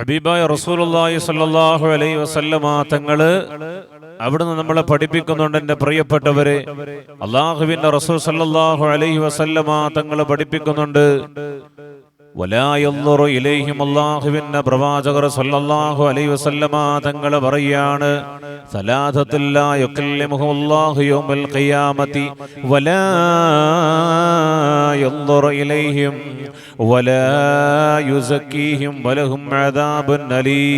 ഹബീബായ റസൂലുള്ളാഹി സ്വല്ലല്ലാഹു അലൈഹി വസല്ലമ തങ്ങൾ അവിടുന്ന് നമ്മളെ പഠിപ്പിക്കുന്നുണ്ട് എന്റെ പ്രിയപ്പെട്ടവരെ. അള്ളാഹുവിന്റെ റസൂൽ സല്ലല്ലാഹു അലൈഹി വസല്ലമ തങ്ങളെ പഠിപ്പിക്കുന്നുണ്ട്. വലാ യൻദുറു ഇലൈഹിം അല്ലാഹുവിന്റെ പ്രവാചകർ സല്ലല്ലാഹു അലൈഹി വസല്ലമ തങ്ങൾ പറയാണ് സലാസത്തുൽ ലാ അല്ലാഹു യൗമൽ ഖിയാമത്തി വലാ യൻദുറു ഇലൈഹിം വലാ യുസക്കീഹിം വലഹും അദാബുൻ അലീം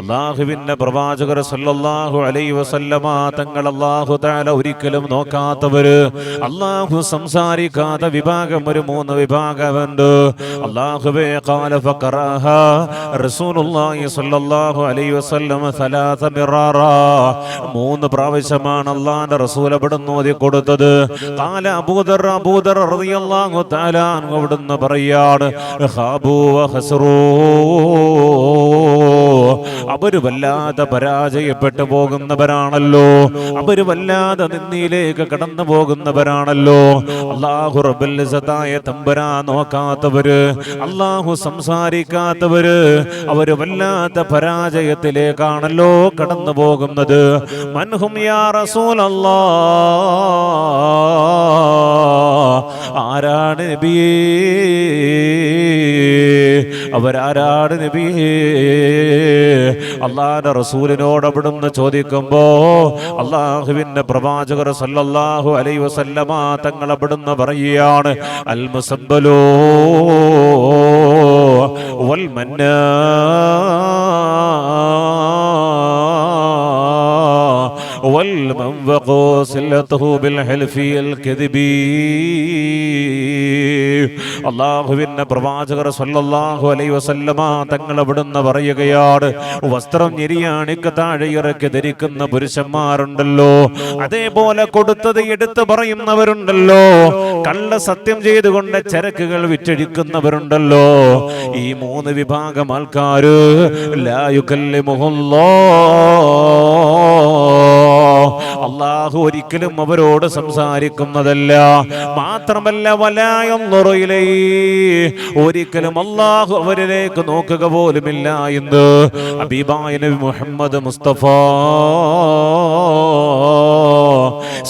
അള്ളാഹുവിന്റെ പ്രവാചകർ സല്ലല്ലാഹു അലൈ വസല്ലമ തങ്ങൾ അള്ളാഹു താല ഒരിക്കലും നോക്കാത്തവര്. അള്ളാഹു സംസാരിക്കാത്ത വിഭാഗം ഒരു മൂന്ന് വിഭാഗമുണ്ട്. അള്ളാഹുവേ ഖാല ഫഖറഹ റസൂലുള്ളാഹി സല്ലല്ലാഹു അലൈഹി വസല്ലമ സലാസ മിറാറ. മൂന്ന് പ്രാവശ്യമാണ് അള്ളാഹിന്റെ റസൂൽ അവിടുന്ന് ഓതി കൊടുത്തത്. ഖാല അബൂദർ അബൂദർ റളിയല്ലാഹു തആല അവിടുന്ന് പറയാണ് ഖാബു വഖസ്റൂ അവർ വല്ലാതെ പരാജയപ്പെട്ടു പോകുന്നവരാണല്ലോ. അവർ വല്ലാതെ നിന്നിയിലേക്ക് കടന്നു പോകുന്നവരാണല്ലോ. അള്ളാഹു റബുല്ലായ തമ്പരാ നോക്കാത്തവര് അള്ളാഹു സംസാരിക്കാത്തവര് അവർ വല്ലാത്ത പരാജയത്തിലേക്കാണല്ലോ കടന്നു പോകുന്നത്. യാ ആരാണ് നബിയേ അവരാരാണ് നബിയേ അള്ളാന്റെ റസൂലിനോട് അവിടുന്ന് ചോദിക്കുമ്പോ അള്ളാഹുവിന്റെ പ്രവാചകർ സല്ലല്ലാഹു അലൈഹി വസല്ലമ തങ്ങൾ അവിടുന്ന് പറയുകയാണ് അൽ മുസബ്ബലോ വൽ മന്നാ والمنفق سلته بالحلف الكذبي അള്ളാഹുവിന്റെ പ്രവാചകർ സല്ലല്ലാഹു അലൈ വസല്ലമ തങ്ങൾ അവിടുന്ന് പറയുകയാണ് വസ്ത്രം ഞെരിയാണിക്ക് താഴെ ഇറക്കി ധരിക്കുന്ന പുരുഷന്മാരുണ്ടല്ലോ. അതേപോലെ കൊടുത്തത് എടുത്തു പറയുന്നവരുണ്ടല്ലോ. കള്ള സത്യം ചെയ്തുകൊണ്ട് ചരക്കുകൾ വിറ്റഴിക്കുന്നവരുണ്ടല്ലോ. ഈ മൂന്ന് വിഭാഗം ആൾക്കാര് ലായുക്കല്ലിമുഹുല്ലോ അള്ളാഹു ഒരിക്കലും അവരോട് സംസാരിക്കുന്നതല്ല. മാത്രമല്ല വലായം നുറയിലേ ഒരിക്കലും അള്ളാഹു അവരിലേക്ക് നോക്കുക പോലുമില്ല എന്ന് അബീബായ നബി മുഹമ്മദ് മുസ്തഫ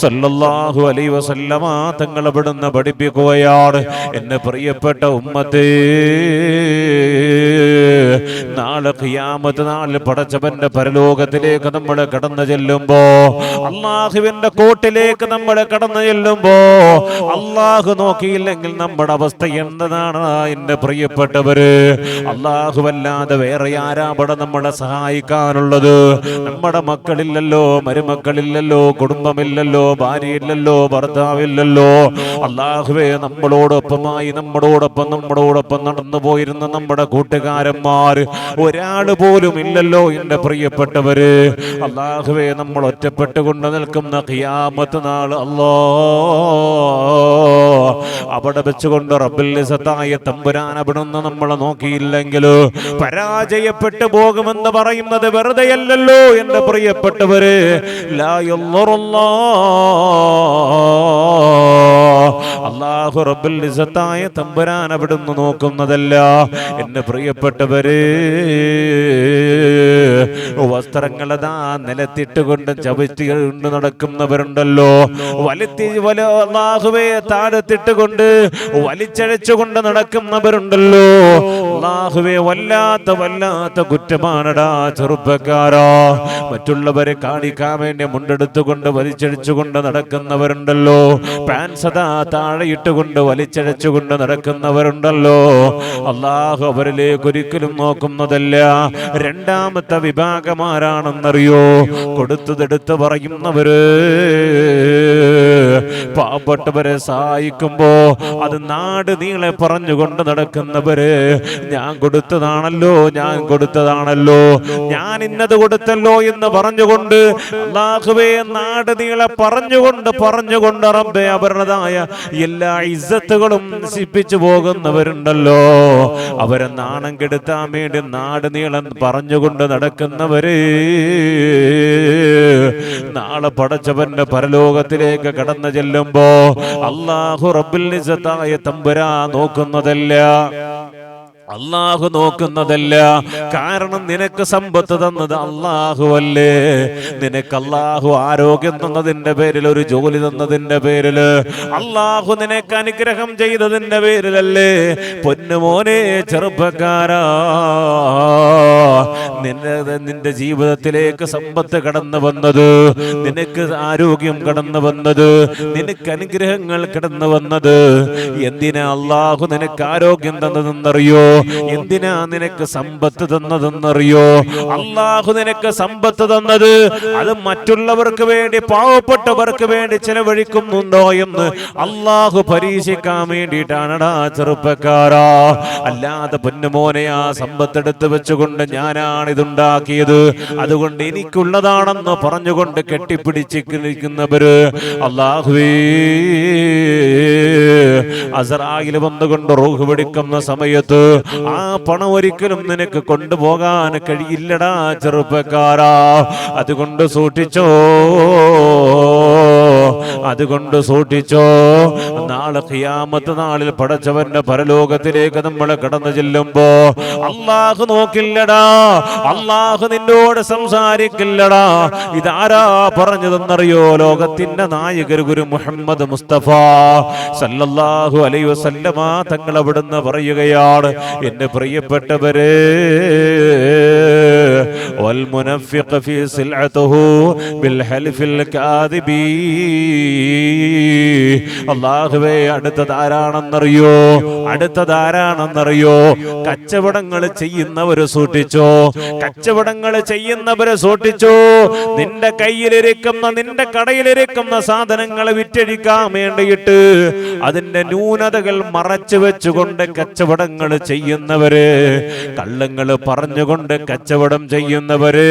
സല്ലല്ലാഹു അലൈ വസല്ലമ തങ്ങൾ അവിടുന്ന് പഠിപ്പിക്കുകയാണ്. എന്നെ പ്രിയപ്പെട്ട ഉമ്മത്തേ നാളെ ഖിയാമത്ത് നാളിൽ പടച്ചവന്റെ പരലോകത്തിലേക്ക് നമ്മൾ കടന്നു ചെല്ലുമ്പോ അള്ളാഹുവിന്റെ കോട്ടിലേക്ക് നമ്മൾ കടന്നു ചെല്ലുമ്പോ അള്ളാഹു നോക്കിയില്ലെങ്കിൽ നമ്മുടെ അവസ്ഥ എന്താണ് എന്റെ പ്രിയപ്പെട്ടവര്. അള്ളാഹുവല്ലാതെ വേറെ ആരാ അവിടെ നമ്മളെ സഹായിക്കാനുള്ളത്? നമ്മുടെ മക്കളില്ലല്ലോ മരുമക്കളില്ലല്ലോ കുടുംബമില്ലല്ലോ ഭാര്യയില്ലല്ലോ ഭർത്താവില്ലല്ലോ. അള്ളാഹുവേ നമ്മളോടൊപ്പമായി നമ്മളോടൊപ്പം നമ്മളോടൊപ്പം നടന്നു പോയിരുന്ന നമ്മുടെ കൂട്ടുകാരന്മാർ ഒരാൾ പോലും ഇല്ലല്ലോ എന്റെ പ്രിയപ്പെട്ടവര്. അള്ളാഹുവേ നമ്മൾ ഒറ്റപ്പെട്ട് കൊണ്ട് നിൽക്കുന്ന ഖിയാമത്ത് നാൾ അല്ലോ അവിടെ വെച്ചുകൊണ്ട് റബ്ബിലിസത്തായ തമ്പുരാൻ അവിടുന്ന് നമ്മളെ നോക്കിയില്ലെങ്കിലോ പരാജയപ്പെട്ടു പോകുമെന്ന് പറയുന്നത് വെറുതെയല്ലല്ലോ എന്റെ പ്രിയപ്പെട്ടവര്. ലായുള്ളറുള്ളാ അള്ളാഹു റബ്ബിൽ ഇസത്തായ തമ്പുരാൻ അവിടുന്ന് നോക്കുന്നതല്ല. എന്റെ പ്രിയപ്പെട്ടവര് വസ്ത്രങ്ങളതാ നിലത്തിട്ടുകൊണ്ട് ചവിട്ടി കൊണ്ട് നടക്കുന്നവരുണ്ടല്ലോ. വലിത്തി വല അള്ളാഹുവെ താഴത്തിട്ടുകൊണ്ട് വലിച്ചഴച്ചുകൊണ്ട് നടക്കുന്നവരുണ്ടല്ലോ. ലാഹുവേ വല്ലാത്ത വല്ലാത്ത കുറ്റമാണടാ ചെറുപ്പക്കാരാ. മറ്റുള്ളവരെ കാണിക്കാൻ വേണ്ടി മുണ്ടെടുത്തുകൊണ്ട് വലിച്ചഴിച്ചുകൊണ്ട് നടക്കുന്നവരുണ്ടല്ലോ. പാൻസ് താഴെയിട്ടുകൊണ്ട് താഴെ കൊണ്ട് വലിച്ചഴച്ചുകൊണ്ട് നടക്കുന്നവരുണ്ടല്ലോ. അള്ളാഹു അവരിലേക്ക് ഒരിക്കലും നോക്കുന്നതല്ല. രണ്ടാമത്തെ വിഭാഗമാരാണെന്നറിയോ കൊടുത്തതെടുത്ത് പറയുന്നവര് പാവപ്പെട്ടവരെ സഹായിക്കുമ്പോ അത് നാട് നീളെ പറഞ്ഞുകൊണ്ട് നടക്കുന്നവര് ഞാൻ കൊടുത്തതാണല്ലോ ഞാൻ കൊടുത്തതാണല്ലോ ഞാൻ ഇന്നത് കൊടുത്തല്ലോ എന്ന് പറഞ്ഞുകൊണ്ട് അള്ളാഹുവേ നാട് നീളെ പറഞ്ഞുകൊണ്ട് പറഞ്ഞുകൊണ്ട് റബ്ബെ അവരുടേതായ എല്ലാ ഇസ്സത്തുകളും നശിപ്പിച്ചു പോകുന്നവരുണ്ടല്ലോ. അവരെ നാണം കെടുത്താൻ വേണ്ടി നാട് നീളം പറഞ്ഞുകൊണ്ട് നടക്കുന്നവര് നാളെ പടച്ചവന്റെ പരലോകത്തിലേക്ക് കടന്നു ചെല്ലുമ്പോ അള്ളാഹു റബ്ബിൽ നിസത്തായ തമ്പുരാ നോക്കുന്നതല്ല. അള്ളാഹു നോക്കുന്നതല്ല. കാരണം നിനക്ക് സമ്പത്ത് തന്നത് അള്ളാഹു അല്ലേ? നിനക്ക് അള്ളാഹു ആരോഗ്യം തന്നതിന്റെ പേരിൽ ഒരു ജോലി തന്നതിന്റെ പേരിൽ അള്ളാഹു നിനക്ക് അനുഗ്രഹം ചെയ്തതിന്റെ പേരിലല്ലേ? പൊന്നുമോനെ ചെറുപ്പക്കാരാ. നിന്റെ ജീവിതത്തിലേക്ക് സമ്പത്ത് കടന്നു വന്നത് നിനക്ക് ആരോഗ്യം കടന്നു വന്നത് നിനക്ക് അനുഗ്രഹങ്ങൾ കടന്നു വന്നത്. എന്തിനാ അള്ളാഹു നിനക്ക് ആരോഗ്യം തന്നതെന്നറിയോ? എന്തിനാ നിനക്ക് സമ്പത്ത് തന്നതെന്നറിയോ? അള്ളാഹു നിനക്ക് സമ്പത്ത് തന്നത് അത് മറ്റുള്ളവർക്ക് വേണ്ടി പാവപ്പെട്ടവർക്ക് വേണ്ടി ചെലവഴിക്കുന്നുണ്ടോ എന്ന് അള്ളാഹു പരീക്ഷിക്കാൻ വേണ്ടിയിട്ടാണടാ ചെറുപ്പക്കാരാ. അല്ലാതെ പൊന്നുമോനെ ആ സമ്പത്ത് എടുത്ത് വെച്ചുകൊണ്ട് ഞാനാണ് ഇതുണ്ടാക്കിയത് അതുകൊണ്ട് എനിക്കുള്ളതാണെന്ന് പറഞ്ഞുകൊണ്ട് കെട്ടിപ്പിടിച്ചിരിക്കുന്നവര് അള്ളാഹുവേ അസറായിൽ വന്നുകൊണ്ട് റൂഹ് പിടിക്കുന്ന സമയത്ത് ആ പണം ഒരിക്കലും നിനക്ക് കൊണ്ടുപോകാൻ കഴിയില്ലടാ ചെറുപ്പക്കാരാ. അതുകൊണ്ട് സൂക്ഷിച്ചോ. അതുകൊണ്ട് സൂക്ഷിച്ചോ. നാളെ ഖിയാമത്ത് നാളിൽ പടച്ചവന്റെ പരലോകത്തിലേക്ക് നമ്മൾ കടന്നു ചെല്ലുമ്പോ അള്ളാഹു നോക്കില്ലടാ അള്ളാഹു നിന്നോട് സംസാരിക്കില്ലടാ. ഇതാരാ പറഞ്ഞതെന്നറിയോ? ലോകത്തിന്റെ നായകർ ഗുരു മുഹമ്മദ് മുസ്തഫ സല്ലല്ലാഹു അലൈ വസല്ലമ തങ്ങൾ അവിടുന്ന് പറയുകയാണ് എന്റെ പ്രിയപ്പെട്ടവരെ والمنفق في سلعته بالحلف الكاذبي അള്ളാഹുവേ അടുത്തതാരാണെന്നറിയോ അടുത്തതാരാണെന്നറിയോ കച്ചവടങ്ങൾ ചെയ്യുന്നവര് സൂക്ഷിച്ചോ കച്ചവടങ്ങൾ ചെയ്യുന്നവര് സൂക്ഷിച്ചോ നിന്റെ കയ്യിലിരിക്കുന്ന നിന്റെ കടയിലിരിക്കുന്ന സാധനങ്ങൾ വിറ്റഴിക്കാൻ വേണ്ടിയിട്ട് അതിന്റെ ന്യൂനതകൾ മറച്ചു വെച്ചുകൊണ്ട് കച്ചവടങ്ങൾ ചെയ്യുന്നവര് കള്ളങ്ങൾ പറഞ്ഞുകൊണ്ട് കച്ചവടം ചെയ്യുന്നവര്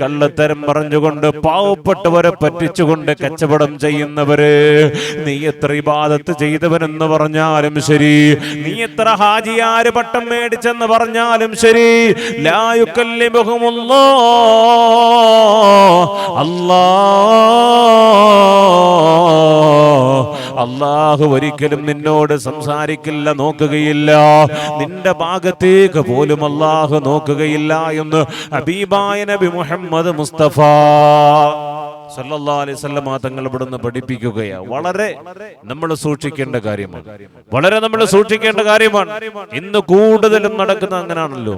കള്ളത്തരം പറഞ്ഞുകൊണ്ട് പാവപ്പെട്ടവരെ പറ്റിച്ചുകൊണ്ട് കച്ചവടം ചെയ്യുന്നവര് നീ എത്ര ഇബാദത്ത് ചെയ്തവനെന്ന് പറഞ്ഞാലും ശരി നീ എത്ര ഹാജിയാര് പട്ടം മേടിച്ചെന്ന് പറഞ്ഞാലും ശരി അള്ളാഹു ഒരിക്കലും നിന്നോട് സംസാരിക്കില്ല നോക്കുകയില്ല നിന്റെ ഭാഗത്തേക്ക് പോലും അള്ളാഹു നോക്കുകയില്ല എന്ന് ഹബീബായ നബി മുഹമ്മദ് മുസ്തഫ. അലൈഹി തങ്ങൾ ഇവിടുന്ന് പഠിപ്പിക്കുകയാണ് വളരെ നമ്മൾ സൂക്ഷിക്കേണ്ട കാര്യമാണ്. വളരെ നമ്മൾ സൂക്ഷിക്കേണ്ട കാര്യമാണ്. ഇന്ന് കൂടുതലും നടക്കുന്ന അങ്ങനാണല്ലോ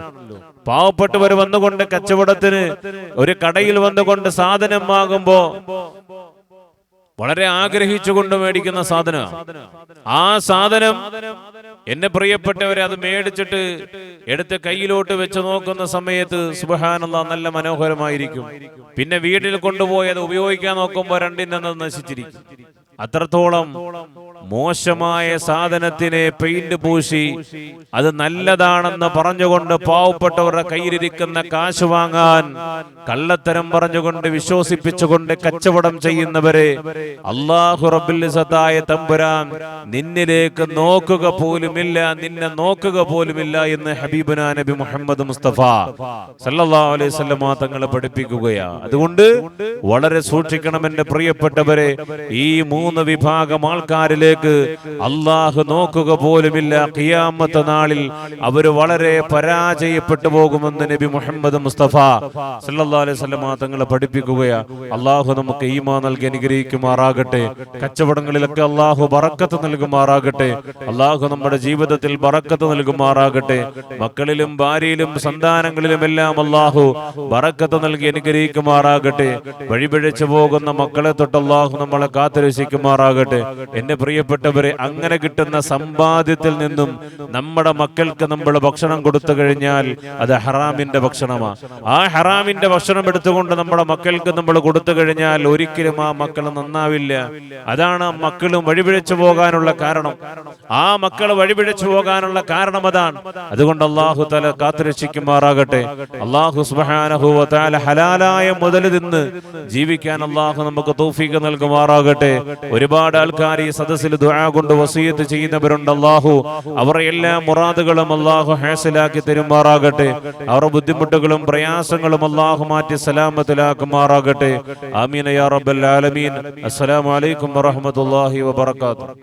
പാവപ്പെട്ടവർ വന്നുകൊണ്ട് കച്ചവടത്തിന് ഒരു കടയിൽ വന്നുകൊണ്ട് സാധനം വാങ്ങുമ്പോ വളരെ ആഗ്രഹിച്ചുകൊണ്ട് മേടിക്കുന്ന സാധന ആ സാധനം എന്നെ പ്രിയപ്പെട്ടവരെ അത് മേടിച്ചിട്ട് എടുത്ത് കയ്യിലോട്ട് വെച്ച് നോക്കുന്ന സമയത്ത് സുബഹാനുള്ള നല്ല മനോഹരമായിരിക്കും. പിന്നെ വീട്ടിൽ കൊണ്ടുപോയി അത് ഉപയോഗിക്കാൻ നോക്കുമ്പോൾ രണ്ടിനെന്ന് നശിച്ചിരിക്കും. അത്രത്തോളം മോശമായ സാധനത്തിനെ പെയിന്റ് പൂശി. അത് നല്ലതാണെന്ന് പറഞ്ഞുകൊണ്ട് പാവപ്പെട്ടവരുടെ കയ്യിലിരിക്കുന്ന കാശ് വാങ്ങാൻ കള്ളത്തരം പറഞ്ഞുകൊണ്ട് വിശ്വസിപ്പിച്ചുകൊണ്ട് കച്ചവടം ചെയ്യുന്നവരെ അള്ളാഹു സത്തായ തമ്പുരാൻ നിന്നിലേക്ക് നോക്കുക പോലുമില്ല നിന്നെ നോക്കുക പോലുമില്ല എന്ന് ഹബീബുന നബി മുഹമ്മദ് മുസ്തഫ സല്ലല്ലാഹു അലൈഹി തങ്ങളെ പഠിപ്പിക്കുകയാ. അതുകൊണ്ട് വളരെ സൂക്ഷിക്കണം എന്റെ പ്രിയപ്പെട്ടവരെ ഈ മൂന്ന് വിഭാഗം ആൾക്കാരിലേക്ക് അള്ളാഹു നോക്കുക പോലുമില്ല. ഖിയാമത്ത് നാളിൽ അവർ വളരെ പരാജയപ്പെട്ടു പോകുമെന്ന് നബി മുഹമ്മദ് മുസ്തഫ സല്ലല്ലാഹു അലൈഹി വസല്ലമ തങ്ങളെ പഠിപ്പിക്കുകയാ. അള്ളാഹു നമുക്ക് ഈമാ നൽകി അനുഗ്രഹിക്കുമാറാകട്ടെ. കച്ചവടങ്ങളിലൊക്കെ അള്ളാഹു ബറക്കത്ത് നൽകുമാറാകട്ടെ. അള്ളാഹു നമ്മുടെ ജീവിതത്തിൽ ബറക്കത്ത് നൽകുമാറാകട്ടെ. മക്കളിലും ഭാര്യയിലും സന്താനങ്ങളിലും എല്ലാം അള്ളാഹു ബറക്കത്ത് നൽകി അനുഗ്രഹിക്കുമാറാകട്ടെ. വഴിപിഴച്ചു പോകുന്ന മക്കളെ തൊട്ട് അള്ളാഹു നമ്മളെ കാത്തുരക്ഷിക്കുമാറാകട്ടെ. എന്റെ പ്രിയപ്പെട്ടവരെ അങ്ങനെ കിട്ടുന്ന സമ്പാദ്യത്തിൽ നിന്നും നമ്മുടെ മക്കൾക്ക് നമ്മൾ ഭക്ഷണം കൊടുത്തു കഴിഞ്ഞാൽ അത് ഹറാമിന്റെ ഭക്ഷണമാണ് ആ ഹറാമിന്റെ ഭക്ഷണം എടുത്തുകൊണ്ട് നമ്മുടെ മക്കൾക്ക് നമ്മൾ കൊടുത്തു കഴിഞ്ഞാൽ ഒരിക്കലും ആ മക്കൾ നന്നാവില്ല. അതാണ് ആ മക്കളും വഴിപിഴച്ചു പോകാനുള്ള കാരണം. ആ മക്കൾ വഴിപിഴച്ചു പോകാനുള്ള കാരണം അതാണ്. അതുകൊണ്ട് അള്ളാഹു തല കാത്തുരക്ഷിക്കുമാറാകട്ടെ. അള്ളാഹു സുബ്ഹാനഹു വ തആല ഹലാലായ മുതൽ നിന്ന് ജീവിക്കാൻ അള്ളാഹു നമുക്ക് തൗഫീഖ് നൽകുമാറാകട്ടെ. ഒരുപാട് ആൾക്കാർ ഈ സദസ്സിൽ ദുആ കൊണ്ട് വസീയത്ത് ചെയ്യുന്നവരുണ്ട് അള്ളാഹു അവരുടെ എല്ലാ മുറാദുകളും അള്ളാഹു ഹാസിലാക്കി തരുമാറാകട്ടെ. അവരുടെ ബുദ്ധിമുട്ടുകളും പ്രയാസങ്ങളും അള്ളാഹു മാറ്റി സലാമത്തിലാക്കുമാറാകട്ടെ. ആമീൻ യാ റബ്ബൽ ആലമീൻ. അസ്സലാമു അലൈക്കും വറഹ്മത്തുള്ളാഹി വബറകാതുഹു.